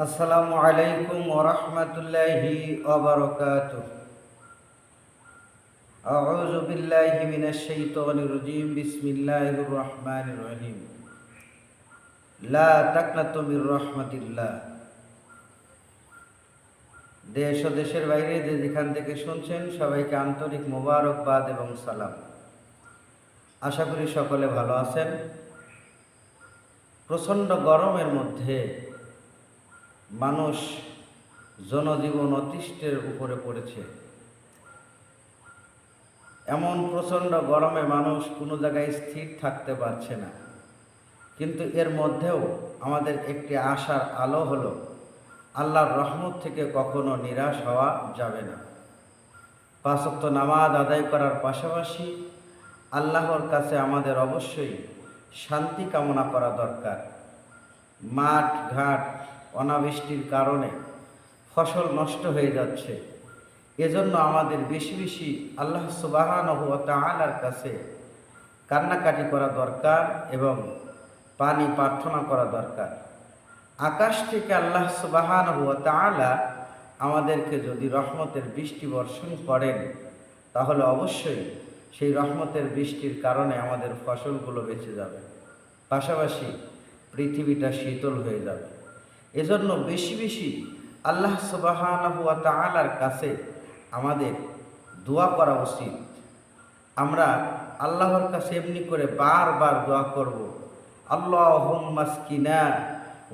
আসসালামু আলাইকুম ওরহমতুল্লাহি ওবরকাতুহ أعوذ بالله من الشيطان الرجيم بسم الله الرحمن الرحيم لا تقنطوا من رحمة الله দেশ ও দেশের বাইরে যে যেখান থেকে শুনছেন সবাইকে আন্তরিক মোবারকবাদ এবং সালাম আশা করি সকলে ভালো আছেন প্রচণ্ড গরমের মধ্যে মানুষ জনজীবন অতিষ্ঠের উপরে পড়েছে। এমন প্রচণ্ড গরমে মানুষ কোনো জায়গায় স্থির থাকতে পারছে না। কিন্তু এর মধ্যেও আমাদের একটি আশার আলো হলো, আল্লাহর রহমত থেকে কখনো নিরাশ হওয়া যাবে না। পাঁচক্ত নামাজ আদায় করার পাশাপাশি আল্লাহর কাছে আমাদের অবশ্যই শান্তি কামনা করা দরকার। মাঠ, ঘাট অনাবৃষ্টির কারণে ফসল নষ্ট হয়ে যাচ্ছে। এজন্য আমাদের বেশি বেশি আল্লাহ সুবাহান তালার কাছে কান্নাকাটি করা দরকার এবং পানি প্রার্থনা করা দরকার। আকাশ থেকে আল্লাহ সুবাহান তালা আমাদেরকে যদি রহমতের বৃষ্টি বর্ষণ করেন, তাহলে অবশ্যই সেই রহমতের বৃষ্টির কারণে আমাদের ফসলগুলো বেঁচে যাবে। পাশাপাশি পৃথিবীটা শীতল হয়ে যাবে। এজন্য বেশি বেশি আল্লাহ সুবাহান তালার কাছে আমাদের দোয়া করা উচিত। আমরা আল্লাহর কাছে এমনি করে বারবার দোয়া করব। আল্লাহ মাসকিনা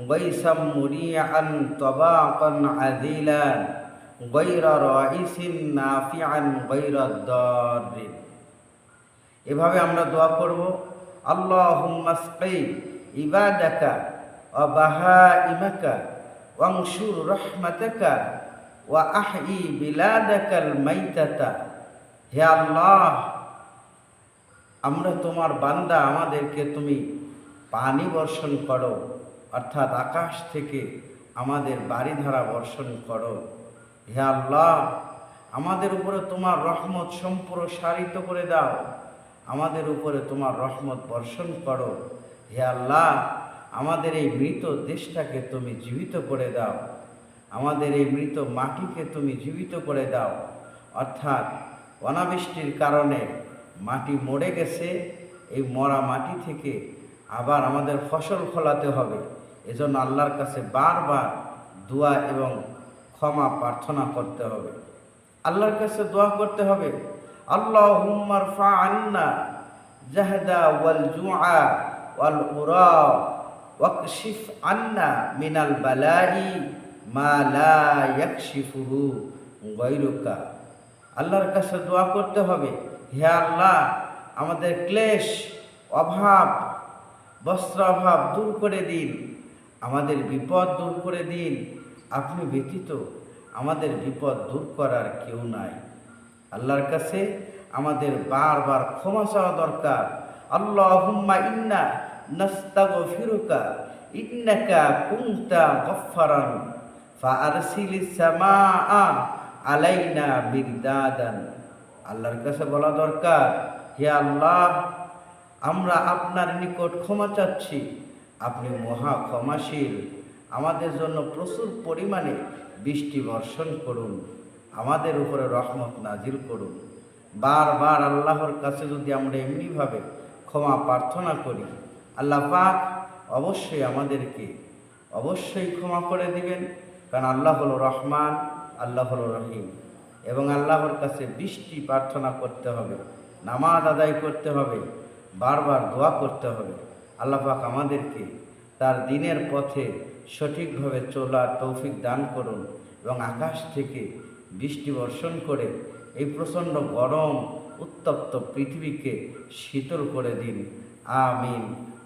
গৈসাম মুরিয়ান তবাকান আদিলান গৈরা রাইসিন নাফিআন গৈরা দারিন এভাবে আমরা দোয়া করব। আল্লাহ মাসকি ইবাদাকা ইমাকা ওয়াংশুর রহমাতাকা, ওয়া আহি বিলাদাকাল হে আল্লাহ, আমরা তোমার বান্দা, আমাদেরকে তুমি পানি বর্ষণ করো, অর্থাৎ আকাশ থেকে আমাদের বাড়িধারা বর্ষণ করো। হে আল্লাহ, আমাদের উপরে তোমার রহমত সম্প্রসারিত করে দাও। আমাদের উপরে তোমার রহমত বর্ষণ করো। হে আল্লাহ আমাদের এই মৃত দেশটাকে তুমি জীবিত করে দাও। আমাদের এই মৃত মাটিকে তুমি জীবিত করে দাও। অর্থাৎ অনাবৃষ্টির কারণে মাটি মরে গেছে, এই মরা মাটি থেকে আবার আমাদের ফসল ফলাতে হবে। এজন্য আল্লাহর কাছে বারবার দোয়া এবং ক্ষমা প্রার্থনা করতে হবে। আল্লাহর কাছে দোয়া করতে হবে আল্লাহ হুম্মার ফা আন্না জাহদা ওয়াল জুআ ওয়াল উরা ওয়াকশিফ আন্না মিনাল বালাই মা লা ইয়াকশিফুহু গায়রুকা। আল্লাহর কাছে দোয়া করতে হবে, হে আল্লাহ, আমাদের ক্লেশ, অভাব বস্ত্র অভাব দূর করে দিন, আমাদের বিপদ দূর করে দিন। আপনি ব্যতীত আমাদের বিপদ দূর করার কেউ নাই। আল্লাহর কাছে আমাদের বারবার ক্ষমা চাওয়া দরকার। আল্লাহ ইন্না নাস্তাগো ফিরুকা ইন্নাকা কুংতা গফারান ফারসিলি সামা আলাইনা বিরদাদান আল্লাহর কাছে বলা দরকার, হে আল্লাহ, আমরা আপনার নিকট ক্ষমা চাচ্ছি, আপনি মহা ক্ষমাশীল। আমাদের জন্য প্রচুর পরিমাণে বৃষ্টি বর্ষণ করুন, আমাদের উপরে রহমত নাজিল করুন। বারবার আল্লাহর কাছে যদি আমরা এমনিভাবে ক্ষমা প্রার্থনা করি আল্লাহ পাক অবশ্যই আমাদেরকে অবশ্যই ক্ষমা করে দিবেন, কারণ আল্লাহ হলো রহমান, আল্লাহ হলো রহিম। এবং আল্লাহর কাছে বৃষ্টি প্রার্থনা করতে হবে, নামাজ আদায় করতে হবে, বারবার দোয়া করতে হবে। আল্লাহ পাক আমাদেরকে তার দিনের পথে সঠিকভাবে চলার তৌফিক দান করুন এবং আকাশ থেকে বৃষ্টি বর্ষণ করে এই প্রচণ্ড গরম উত্তপ্ত পৃথিবীকে শীতল করে দিন। আমিন।